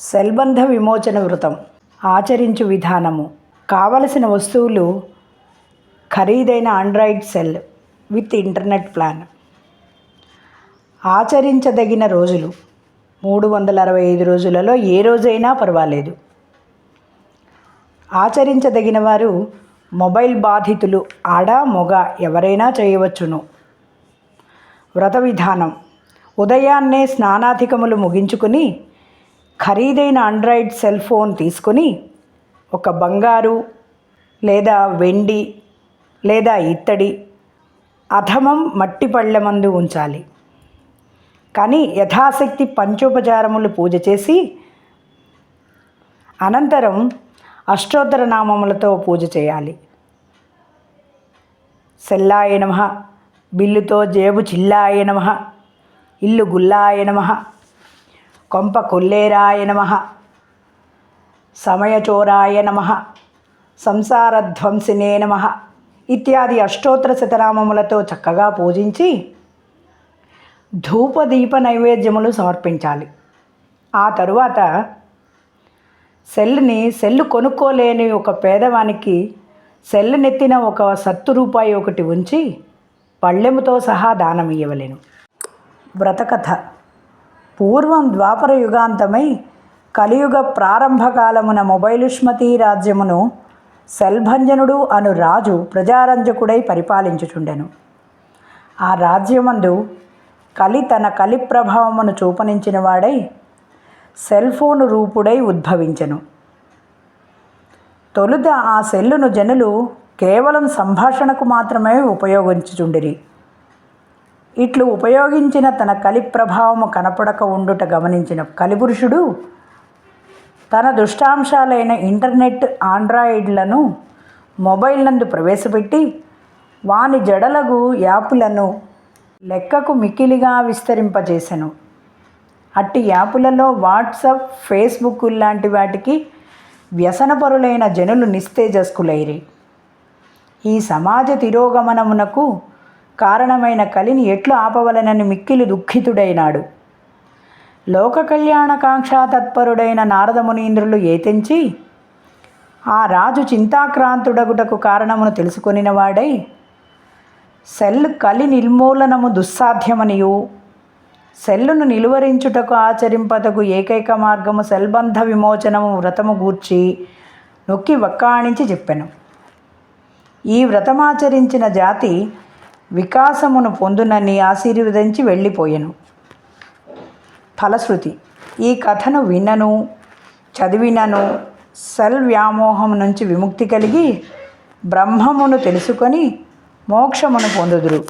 సెల్బంధ విమోచన వ్రతం ఆచరించు విధానము. కావలసిన వస్తువులు ఖరీదైన Android cell with internet plan. ఆచరించదగిన రోజులు. మూడు వందల అరవై ఐదు రోజులలో ఏ రోజైనా పర్వాలేదు. ఆచరించదగిన వారు మొబైల్ బాధితులు ఆడ మొగ ఎవరైనా చేయవచ్చును. వ్రత విధానం. ఉదయాన్నే స్నానాధికములు ముగించుకుని ఖరీదైన ఆండ్రాయిడ్ సెల్ ఫోన్ తీసుకొని ఒక బంగారు లేదా వెండి లేదా ఇత్తడి అధమం మట్టి పళ్ళమందు ఉంచాలి. కానీ యథాశక్తి పంచోపచారములు పూజ చేసి అనంతరం అష్టోత్తర నామములతో పూజ చేయాలి. సెల్లాయ నమ బిల్లుతో జేబు చిల్లాయ నమ ఇల్లు గుల్లాయ నమ కొంప కొల్లేరాయ నమ. సమయచోరాయ నమ. సంసారధ్వంసినే నమ. ఇత్యాది అష్టోత్తర శతనామములతో చక్కగా పూజించి ధూపదీప నైవేద్యములు సమర్పించాలి. ఆ తరువాత సెల్ని సెల్లు కొనుక్కోలేని ఒక పేదవానికి సెల్లు నెత్తిన ఒక సత్తు రూపాయి ఒకటి ఉంచి పళ్ళెముతో సహా దానం ఇవ్వలేను వ్రతకథ. పూర్వం ద్వాపర యుగాంతమై కలియుగ ప్రారంభకాలమున మొబైలుష్మతి రాజ్యమును శల్భంజనుడు అను రాజు ప్రజారంజకుడై పరిపాలించుచుండెను. ఆ రాజ్యమందు కలి తన కలి ప్రభావమును చూపనించిన వాడై సెల్ఫోను రూపుడై ఉద్భవించెను. తొలుత ఆ సెల్లును జనులు కేవలం సంభాషణకు మాత్రమే ఉపయోగించుచుండిరి. ఇట్లు ఉపయోగించిన తన కలి ప్రభావము కనపడక ఉండుట గమనించిన కలిపురుషుడు తన దుష్టాంశాలైన ఇంటర్నెట్ ఆండ్రాయిడ్లను మొబైల్ నందు ప్రవేశపెట్టి వాని జడలగు యాపులను లెక్కకు మికిలిగా విస్తరింపజేసెను. అట్టి యాపులలో వాట్సప్ ఫేస్బుక్ లాంటి వాటికి వ్యసనపరులైన జనులు నిస్తేజస్కులైరి. ఈ సమాజ తిరోగమనమునకు కారణమైన కలిని ఎట్లు ఆపవలనని మిక్కిలి దుఃఖితుడైనాడు. లోక కళ్యాణకాంక్షా తత్పరుడైన నారదమునీంద్రులు ఏతించి ఆ రాజు చింతాక్రాంతుడగుటకు కారణమును తెలుసుకొనినవాడై సెల్ కలి నిర్మూలనము దుస్సాధ్యమనియు సెల్లును నిలువరించుటకు ఆచరింపతకు ఏకైక మార్గము సెల్బంధ విమోచనము వ్రతము గూర్చి నొక్కి వక్కాణించి చెప్పెను. ఈ వ్రతమాచరించిన జాతి వికాసమును పొందునని ఆశీర్వదించి వెళ్ళిపోయెను. ఫలశ్రుతి ఈ కథను వినను చదివినను సెల్ వ్యామోహం నుంచి విముక్తి కలిగి బ్రహ్మమును తెలుసుకొని మోక్షమును పొందుదురు.